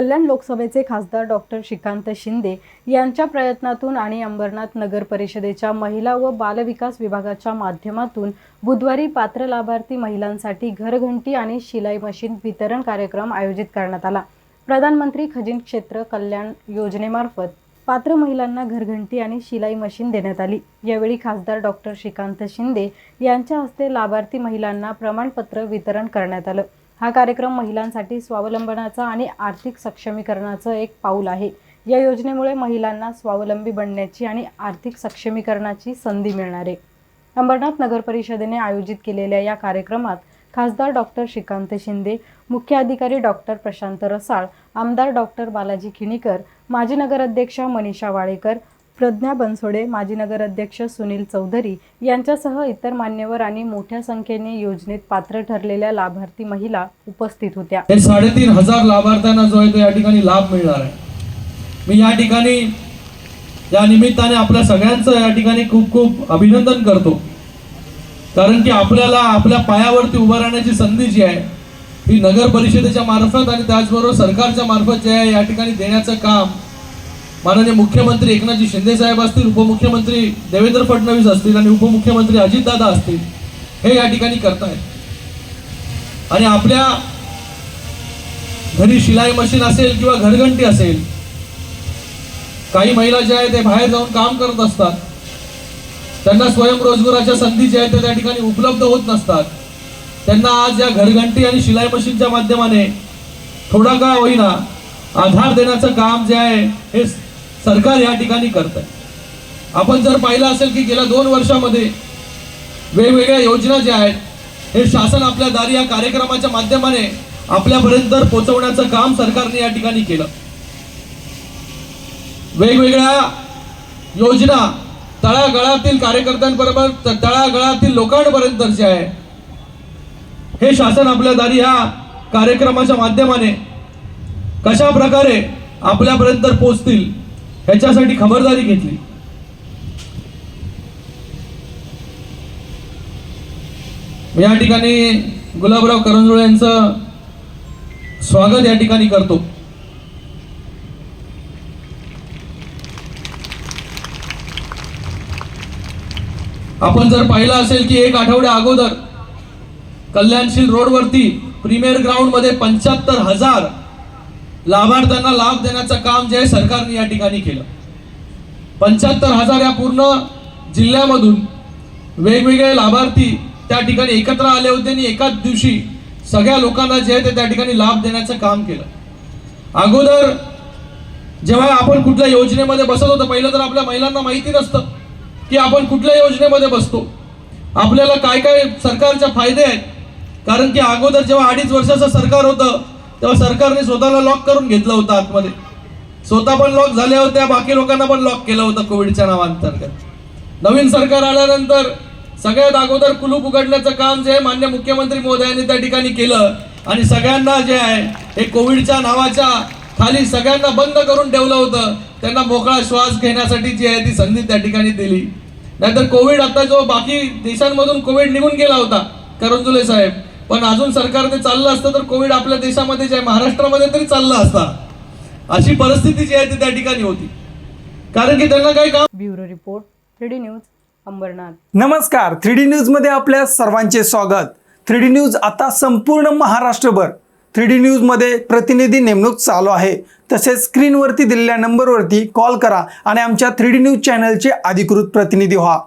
कल्याण लोकसभेचे खासदार डॉक्टर श्रीकांत शिंदे यांच्या प्रयत्नातून आणि अंबरनाथ नगर परिषदेच्या महिला व बालविकास विभागाच्या माध्यमातून बुधवारी पात्र लाभार्थी महिलांसाठी घरघंटी आणि शिलाई मशीन वितरण कार्यक्रम आयोजित करण्यात आला. प्रधानमंत्री खजिन क्षेत्र कल्याण योजनेमार्फत पात्र महिलांना घरघंटी आणि शिलाई मशीन देण्यात आली. यावेळी खासदार डॉक्टर श्रीकांत शिंदे यांच्या हस्ते लाभार्थी महिलांना प्रमाणपत्र वितरण करण्यात आलं. हा कार्यक्रम महिलांसाठी स्वावलंबनाचा आणि आर्थिक सक्षमीकरणाचं एक पाऊल आहे. या योजनेमुळे महिलांना स्वावलंबी बनण्याची आणि आर्थिक सक्षमीकरणाची संधी मिळणार आहे. अंबरनाथ नगर परिषदेने आयोजित केलेल्या या कार्यक्रमात खासदार डॉक्टर श्रीकांत शिंदे मुख्य अधिकारी डॉक्टर प्रशांत रसाळ आमदार डॉक्टर बालाजी खिणीकर माजी नगराध्यक्षा मनीषा वाळेकर प्रज्ञा बनसोडे माजी नगराध्यक्ष सुनील चौधरी यांच्यासह इतर मान्यवर आणि मोठ्या संख्येने योजनेत पात्र ठरलेल्या लाभार्थी महिला उपस्थित होत्या. साडेतीन हजार लाभार्थ्यांना जो आहे तो या ठिकाणी लाभ मिळणार आहे. मी या ठिकाणी या निमित्ताने आपल्या सगळ्यांचं या ठिकाणी खूप खूप अभिनंदन करतो. कारण की आपल्याला आपल्या पायावरती उभं राहण्याची संधी जी आहे ही नगर परिषदेच्या मार्फत आणि त्याचबरोबर सरकारच्या मार्फत जे आहे या ठिकाणी देण्याचं काम माननीय मुख्यमंत्री एकनाथजी शिंदे साहेब असतील उपमुख्यमंत्री देवेंद्र फडणवीस असतील आणि उपमुख्यमंत्री अजितदादा असतील हे या ठिकाणी करतायत. आणि आपल्या घरी शिलाई मशीन असेल किंवा घरघंटी असेल काही महिला ज्या आहेत ते बाहेर जाऊन काम करत असतात. त्यांना स्वयंरोजगाराच्या संधी ज्या आहेत त्या त्या ठिकाणी उपलब्ध होत नसतात. त्यांना आज या घरघंटी आणि शिलाई मशीनच्या माध्यमाने थोडा का होईना आधार देण्याचं काम जे आहे हे सरकार या ठिकाणी करत आहे आपण जर पाहिलं असेल की गेल्या दोन वर्षामध्ये वेगवेगळ्या योजना ज्या आहेत हे शासन आपल्या दारी या कार्यक्रमाच्या माध्यमाने आपल्यापर्यंत पोहोचवण्याचं काम सरकारने या ठिकाणी केलं. वेगवेगळ्या योजना तळागाळातील कार्यकर्त्यांबरोबर तळागळातील तळागाळातील लोकांपर्यंत जे आहे हे शासन आपल्या दारी या कार्यक्रमाच्या माध्यमाने कशा प्रकारे आपल्यापर्यंत पोहोचतील ह्याच्यासाठी खबरदारी घेतली. मी या ठिकाणी गुलाबराव करंजुळे यांचं स्वागत या ठिकाणी करतो. आपण जर पाहिलं असेल की एक आठवड्या अगोदर कल्याणशील रोडवरती प्रीमियर ग्राउंडमध्ये पंच्याहत्तर हजार लाभार्थ्यांना लाभ देण्याचं काम जे आहे सरकारने या ठिकाणी केलं. पंच्याहत्तर हजार या पूर्ण जिल्ह्यामधून वेगवेगळे लाभार्थी त्या ठिकाणी एकत्र आले होते आणि एकाच दिवशी सगळ्या लोकांना जे आहे ते त्या ठिकाणी लाभ देण्याचं काम केलं. अगोदर जेव्हा आपण कुठल्या योजनेमध्ये बसत होतो पहिलं तर आपल्या महिलांना माहिती नसतं की आपण कुठल्या योजनेमध्ये बसतो. आपल्याला काय काय सरकारचे फायदे आहेत? कारण की अगोदर जेव्हा अडीच वर्षाचं सरकार होतं तेव्हा सरकारने स्वतःला लॉक करून घेतलं होतं आतमध्ये. स्वतः पण लॉक झाल्या होत्या बाकी लोकांना पण लॉक केलं होतं कोविडच्या नावांतर्गत. नवीन सरकार आल्यानंतर सगळ्यात अगोदर कुलूप उघडण्याचं काम जे आहे मान्य मुख्यमंत्री महोदयांनी त्या ठिकाणी केलं आणि सगळ्यांना जे आहे हे कोविडच्या नावाच्या खाली सगळ्यांना बंद करून ठेवलं होतं त्यांना मोकळा श्वास घेण्यासाठी जी आहे ती संधी त्या ठिकाणी दिली. नाहीतर कोविड आता जो बाकी देशांमधून कोविड निघून गेला होता करंजुले साहेब पण अजून सरकारने चाललं असतं तर कोविड आपल्या देशामध्ये जे आहे, महाराष्ट्रामध्ये तरी चालला असता. अशी परिस्थिती जी आहे ती त्या ठिकाणी होती. कारण की त्यांना काही काम bureau report three news Ambernath. नमस्कार थ्री डी न्यूजमध्ये आपल्या सर्वांचे स्वागत. थ्री डी न्यूज आता संपूर्ण महाराष्ट्रभर. थ्री डी न्यूजमध्ये प्रतिनिधी नेमणूक चालू आहे. तसेच स्क्रीनवरती दिलेल्या नंबरवरती कॉल करा आणि आमच्या थ्री डी न्यूज चॅनलचे अधिकृत प्रतिनिधी व्हा.